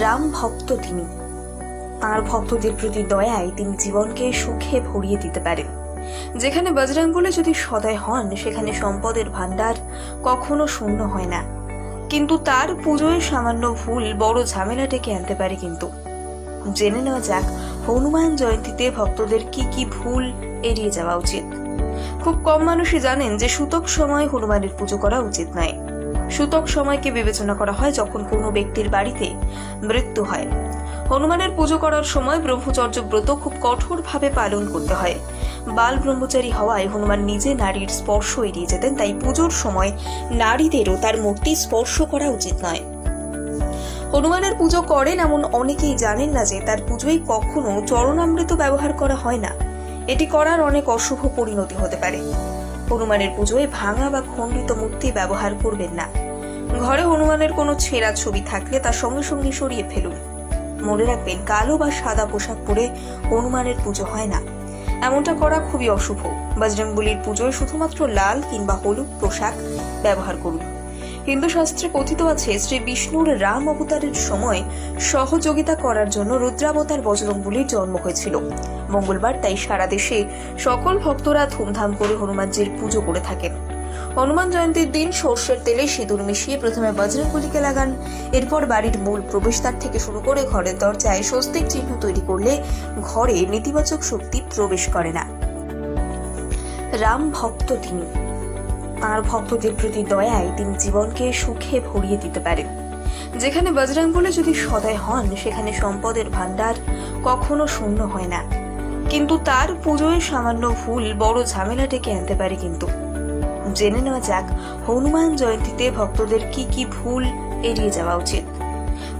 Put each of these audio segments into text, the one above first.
রাম ভক্ত তিনি। তাঁর ভক্তদের প্রতি দয়ায় তিনি জীবনকে সুখে ভরিয়ে দিতে পারেন। যেখানে বজরঙ্গলে যদি সদয় হন, সেখানে সম্পদের ভাণ্ডার কখনো শূন্য হয় না। কিন্তু তার পুজোয় সামান্য ভুল বড় ঝামেলা ডেকে আনতে পারে কিন্তু। জেনে নেওয়া যাক, হনুমান জয়ন্তীতে ভক্তদের কি কি ভুল এড়িয়ে যাওয়া উচিত। খুব কম মানুষই জানেন যে সূতক সময় হনুমানের পুজো করা উচিত নয়। সূতক সময়কে বিবেচনা করা হয় যখন কোনো ব্যক্তির বাড়িতে মৃত্যু হয়। হনুমানের পুজো করার সময় ব্রহ্মচর্য ব্রত খুব কঠোরভাবে পালন করতে হয়। বাল ব্রহ্মচারী হওয়ায় হনুমান নিজে নারীর স্পর্শ এড়িয়ে যেতেন, তাই পুজোর সময় নারীদেরও তার মূর্তি স্পর্শ করা উচিত নয়। হনুমানের পুজো করেন এমন অনেকেই জানেন না যে তার পুজোয় কখনো চরণামৃত ব্যবহার করা হয় না। এটি করার অনেক অশুভ পরিণতি হতে পারে। হনুমানের পুজোয় ভাঙা বা খণ্ডিত মূর্তি ব্যবহার করবেন না। ঘরে হনুমানের কোনো ছেঁড়া ছবি থাকলে তা সঙ্গে সঙ্গে সরিয়ে ফেলুন। মনে রাখবেন, কালো বা সাদা পোশাক পরে হনুমানের পুজো হয় না। এমনটা করা খুবই অশুভ। বজরংবলির পুজোয় শুধুমাত্র লাল কিংবা হলুদ পোশাক ব্যবহার করুন। হিন্দু শাস্ত্রে কথিত আছে, শ্রী বিষ্ণুর রাম অবতারের সময় সহযোগিতা করার জন্য রুদ্রাবতার বজরংবলির জন্ম হয়েছিল। মঙ্গলবার তাই সারা দেশে সকল ভক্তরা ধুমধাম করে হনুমানজির পুজো করে থাকেন। হনুমান জয়ন্তীর দিন সর্ষের তেলে সিঁদুর মিশিয়ে প্রথমে বজরংবলিকে লাগান। এরপর বাড়ির মূল প্রবেশদ্বার থেকে শুরু করে ঘরের দরজায় স্বস্তিক চিহ্ন তৈরি করলে ঘরে নেতিবাচক শক্তি প্রবেশ করে না। রাম ভক্ত তিনি। তাঁর ভক্তদের প্রতি দয়ায় তিনি জীবনকে সুখে ভরিয়ে দিতে পারেন। যেখানে বজরঙ্গলে যদি সদয় হন, সেখানে সম্পদের ভাণ্ডার কখনো শূন্য হয় না। কিন্তু তার পুজোয় সামান্য ভুল বড় ঝামেলা ডেকে আনতে পারে কিন্তু। জেনে নেওয়া যাক, হনুমান জয়ন্তীতে ভক্তদের কি কি ভুল এড়িয়ে যাওয়া উচিত।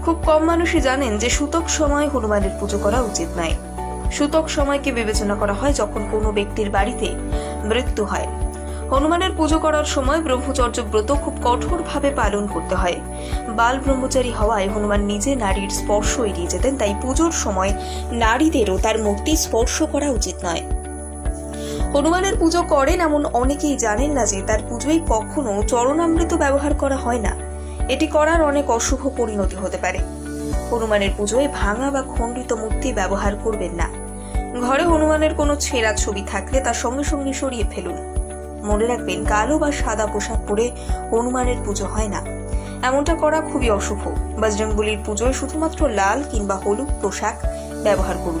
খুব কম মানুষই জানেন যে সূতক সময় হনুমানের পুজো করা উচিত নয়। সূতক সময়কে বিবেচনা করা হয় যখন কোনো ব্যক্তির বাড়িতে মৃত্যু হয়। হনুমানের পুজো করার সময় ব্রহ্মচর্য ব্রত খুব কঠোরভাবে পালন করতে হয়। বাল ব্রহ্মচারী হওয়ায় হনুমান নিজে নারীর স্পর্শ এড়িয়ে যেতেন, তাই পুজোর সময় নারীদেরও তার মূর্তি স্পর্শ করা উচিত নয়। হনুমানের পুজো করেন এমন অনেকেই জানেন না যে তার পুজোয় কখনো চরণামৃত ব্যবহার করা হয় না। এটি করার অনেক অশুভ পরিণতি হতে পারে। হনুমানের পুজোয় ভাঙা বা খণ্ডিত মূর্তি ব্যবহার করবেন না। ঘরে হনুমানের কোনো ছেঁড়া ছবি থাকলে তা সঙ্গে সঙ্গে সরিয়ে ফেলুন। মনে রাখবেন কালো বা সাদা পোশাক পরে হনুমানের পুজো হয় না। এমনটা করা খুবই অশুভ। বজরংবলির পুজোয় শুধুমাত্র লাল কিংবা হলুদ পোশাক ব্যবহার করুন।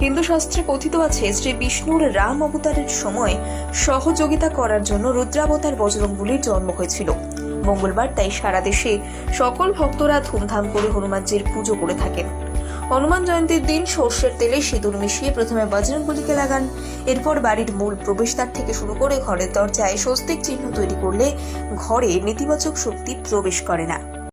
হিন্দু শাস্ত্রে কথিত আছে, শ্রী বিষ্ণুর রাম অবতারের সময় সহযোগিতা করার জন্য রুদ্রাবতার বজরংবলির জন্ম হয়েছিল। মঙ্গলবার তাই সারা দেশে সকল ভক্তরা ধুমধাম করে হনুমানজির পুজো করে থাকেন। হনুমান জয়ন্তীর দিন সর্ষের তেলে সিঁদুর মিশিয়ে প্রথমে বজরংবলিকে লাগান। এরপর বাড়ির মূল প্রবেশদ্বার থেকে শুরু করে ঘরের দরজায় স্বস্তিক চিহ্ন তৈরি করলে ঘরে নেতিবাচক শক্তি প্রবেশ করে না।